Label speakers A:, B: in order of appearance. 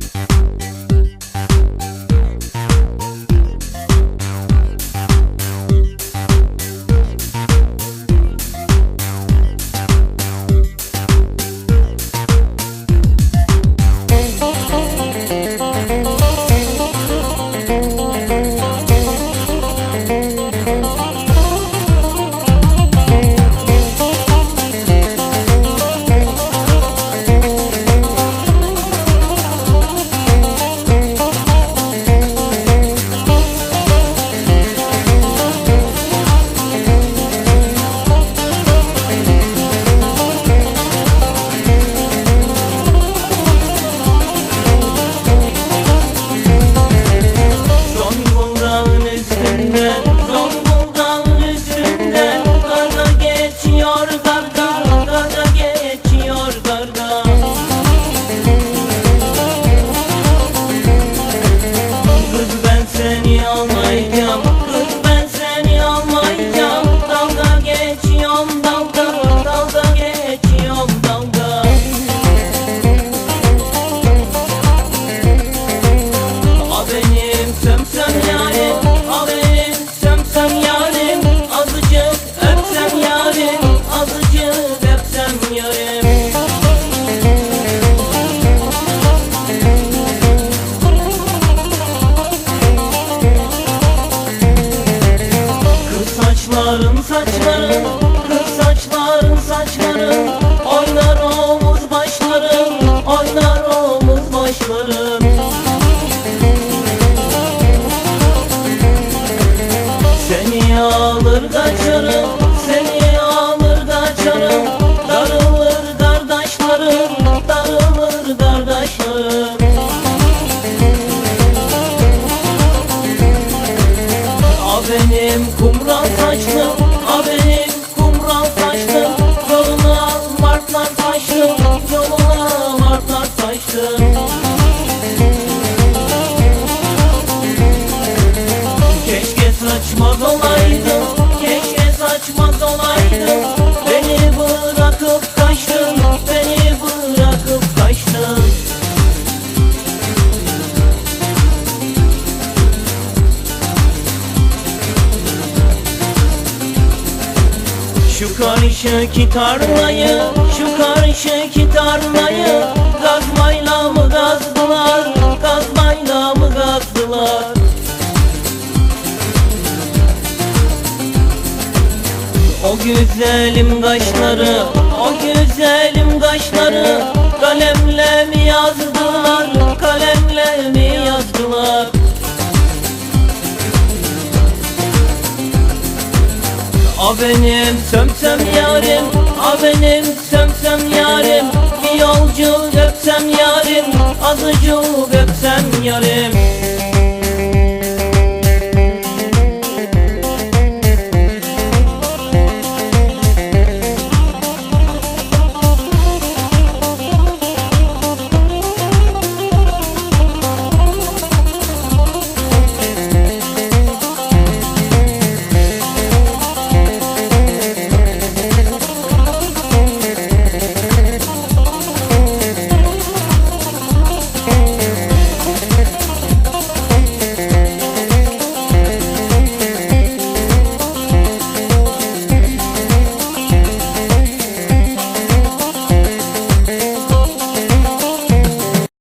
A: you saçların saçların Kız saçların saçların Oynar omuz başların Oynar omuz başların Seni alır kaçarım Seni alır kaçarım Darılır kardeşlerim Darılır kardeşlerim. A benim kumral saçlım A benim kumral saçlım Yoluna martlar taştım Yoluna martlar taştım Keşke saçma Şu karşıki tarlayı, şu karşıki tarlayı Gazmayla mı gazdılar, gazmayla mı gazdılar O güzelim kaşları, o güzelim kaşları Kalemle mi yazdılar, A benim sömsem yarim. A benim sömsem yarim. Bir yolcu öpsem yarim. Azıcık öpsem